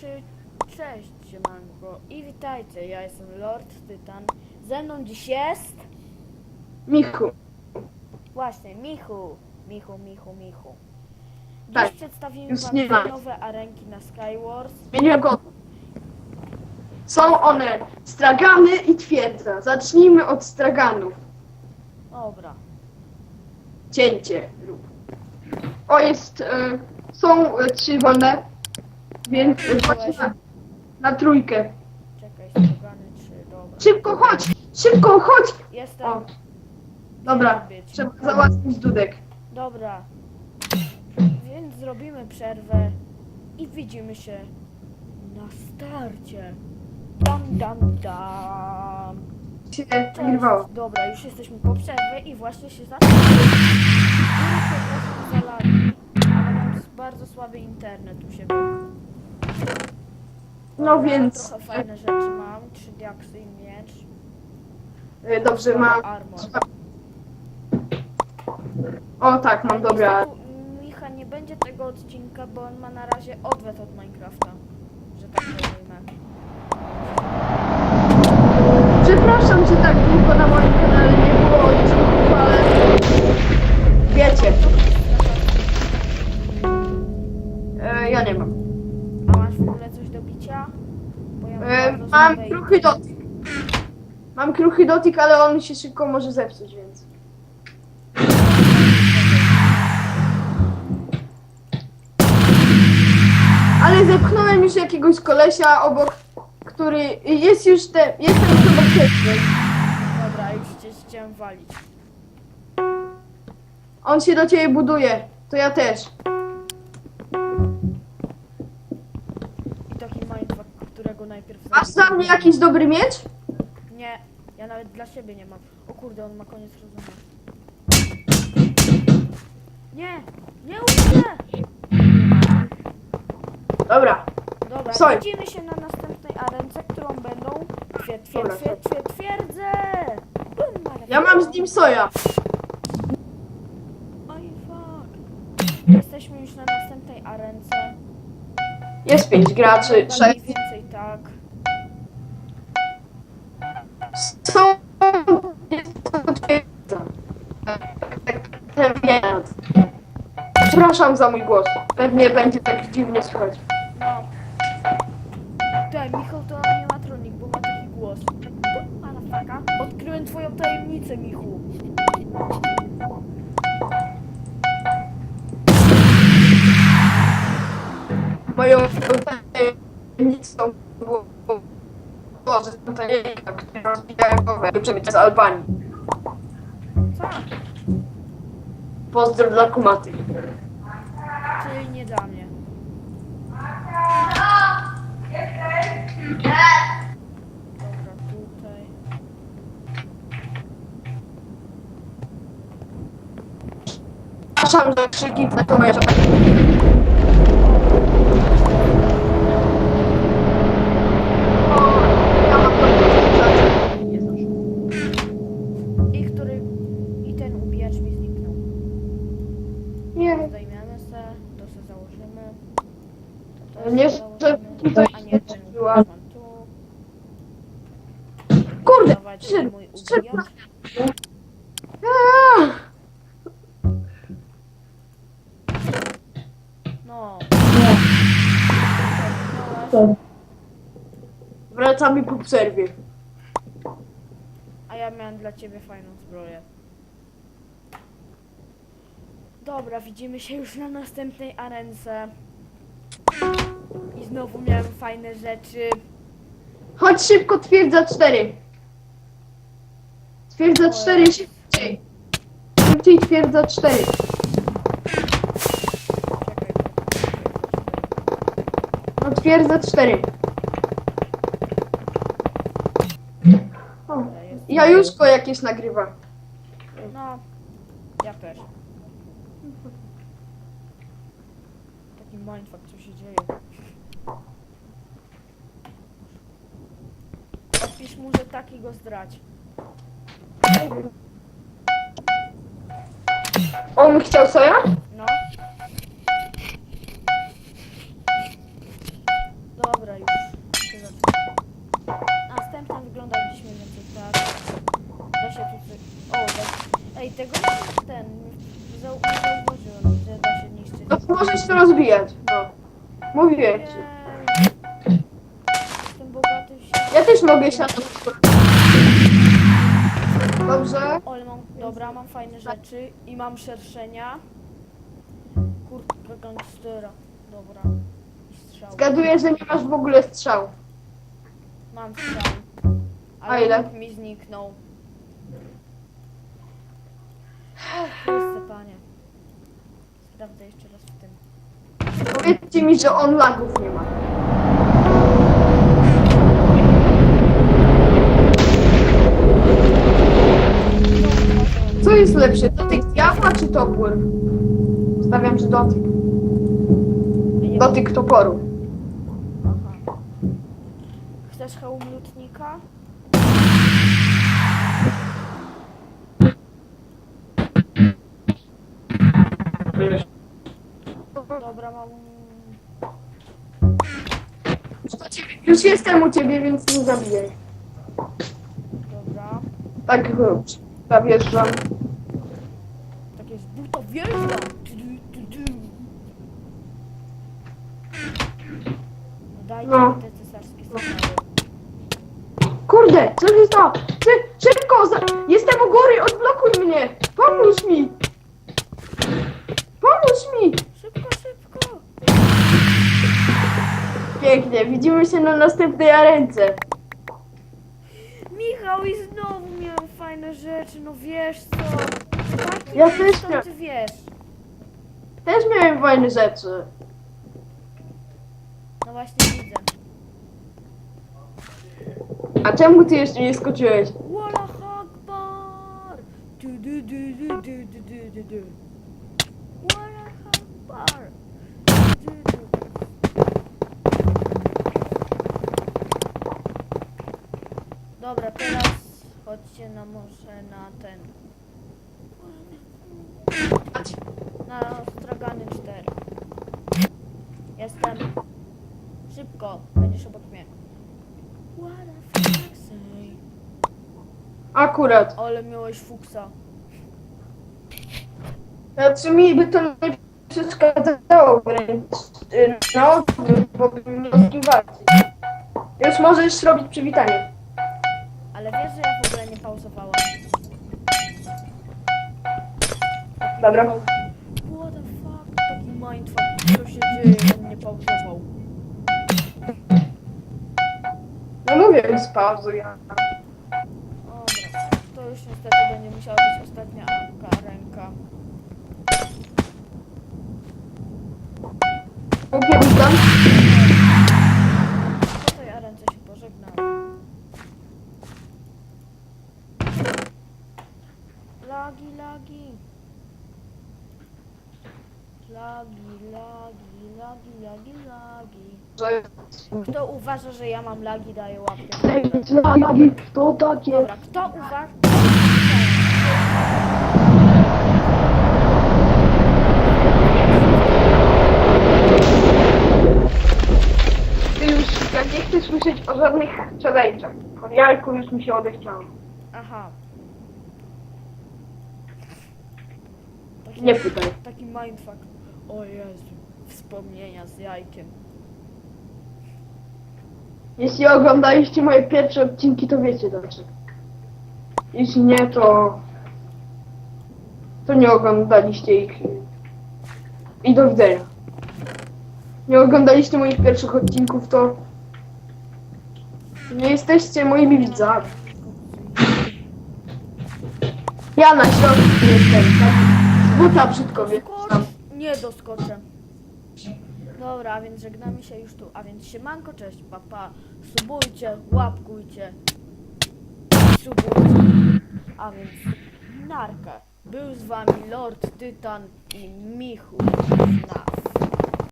Czy... Cześć, siemanko. I witajcie, ja jestem Lord Tytan. Ze mną dziś jest... Michu. Właśnie, Michu. Michu, Michu, Michu. Dziś Tak, przedstawimy już wam nie dwie ma. nowe arenki na Skywars. Zmieniłem go. Są one stragany i twierdza. Zacznijmy od straganów. Dobra. Cięcie rób. O, jest... E, są e, trzy wolne. Więc e, chodź na, na trójkę. Czekaj, slogany 3, dobra. Szybko chodź! Szybko chodź! Jestem... O, dobra. Być. Trzeba załatwić dudek. Dobra. Więc zrobimy przerwę i widzimy się na starcie. Dam, dam, dam. Się nagrywało. Dobra, już jesteśmy po przerwie i właśnie się zaczęło. Bardzo słaby internet u siebie. No Dobra, więc... Trochę fajne rzeczy mam. Trzy diaksy i miecz. E, dobrze, mam... Armor. O tak, mam dobra. Niestety, Micha nie będzie tego odcinka, bo on ma na razie odwet od Minecrafta. Że tak powiem. Przepraszam, że tak długo na bicia? Bo ja E, bardzo mam kruchy dotyk. Mam kruchy dotyk, ale on się szybko może zepsuć, więc. Ale zepchnąłem już jakiegoś kolesia obok, który jest już te, jestem już obok ciebie. Dobra, już cię chciałem walić. On się do ciebie buduje, to ja też. Masz mnie jakiś dobry miecz? Nie, ja nawet dla siebie nie mam. O kurde, on ma koniec rozumu. Nie! Nie umrę! Dobra. Dobra, Soj. widzimy się na następnej arence, którą będą twie, twie, Dobra, twie, twie, twierdzę! Bum, Ja mam z nim soja. Oj, fuck. Jesteśmy już na następnej arence. Jest pięć graczy, Mniej sześć. więcej tak. Są... Przepraszam za mój głos. Pewnie będzie tak dziwnie słychać. No. Tutaj, Michał to animatronik, bo ma taki głos. Manafaka. Odkryłem twoją tajemnicę, Michu. Moją tajemnicą było to, że to tajemnica, którą rozbijałem głowę przemyć z Albanii. Co? Pozdro dla kumaty. Czyli nie dla mnie. Dobra, tutaj. Przepraszam, że krzyki to moje Ja mam to nie znasz. I który... I ten ubijacz mi zniknął. Nie, Zdejmiemy se, to se założymy. To to Nie, se że założymy. tutaj A nie, ten tu. kurde, Dawać mój. Aaa! No. Wracamy po przerwie. A ja miałem dla ciebie fajną zbroję. Dobra, widzimy się już na następnej arence. I znowu miałem fajne rzeczy. Chodź szybko, twierdza cztery. Twierdza cztery, szybciej. Szybciej twierdza cztery. Czekaj. No twierdza cztery. O, Dobra, jest. jajuszko jakieś nagrywa. No, ja też. Taki mindfuck, co się dzieje. Odpisz mu, że taki go zdrać. On chciał soja? No to możesz to rozbijać. No. Mówiłem ci. Jestem bogaty świecie. Ja też mogę siano. Dobrze. Ale mam, dobra, mam fajne rzeczy i mam szerszenia. Kurtka gangstera. Dobra. I strzał. Zgaduję, że nie masz w ogóle strzał. Mam strzał. A Ale ile? mi zniknął. O, Chryste panie. Sprawdzę jeszcze raz w tym. Powiedzcie mi, że on lagów nie ma. Co jest lepsze, dotyk diabła czy topór? Stawiam, że dotyk. Dotyk toporu. Aha. Chcesz hełm lutnika? Już, jestem u ciebie, więc nie zabijaj. Dobra. Tak, zawierzam. Tak jest buta wjeżdżam. Tu, tu, tu, tu. No dajcie No. mi te cesarskie strzały. Kurde, co się stało? Szy- Szybko! Za... Jestem u góry, odblokuj mnie! Pomóż mi! Widzimy się na następnej arence. Michał i znowu miałem fajne rzeczy, no wiesz co? Tak, Ja też miał- ty wiesz. Też miałem fajne rzeczy. No właśnie widzę. A czemu ty jeszcze nie skoczyłeś? Dobra, teraz chodźcie na może na ten. Na stragany 4. Jestem. Szybko, będziesz obok mnie. What the fuck say? Akurat. Ale miałeś fuksa. Znaczy mi by to nie przeszkadzało wręcz y, na odwrót, bo bym kim walczyć. Już możesz robić przywitanie. Ale wiesz, że ja w ogóle nie pauzowałam. Dobra. What the fuck? Taki mindfuck. Co się dzieje, on nie pauzował. No mówię, więc pauzuj. Dobra. To już niestety będzie musiała być ostatnia Anka, ręka. Mówię, witam. Że... Kto uważa, że ja mam lagi, daje łapkę. To takie. Dobra, kto uważa? Ty już, ja nie chcę słyszeć o żadnych challenge'ach. Od Jarku już mi się odechciało. Aha. Taki, Nie pytaj. Taki mindfuck. O Jezu. Wspomnienia z jajkiem. Jeśli oglądaliście moje pierwsze odcinki, to wiecie dlaczego. Jeśli nie, to... To nie oglądaliście ich. I do widzenia. Nie oglądaliście moich pierwszych odcinków, to... Nie jesteście moimi widzami. Ja na środku jestem, tak? Z buta brzydko wiem. Skocz! Nie doskoczę. Dobra, a więc żegnamy się już tu. A więc siemanko, cześć, papa. Subujcie, łapkujcie. Subujcie. A więc narka. Był z wami Lord Tytan i Michu. Snaf.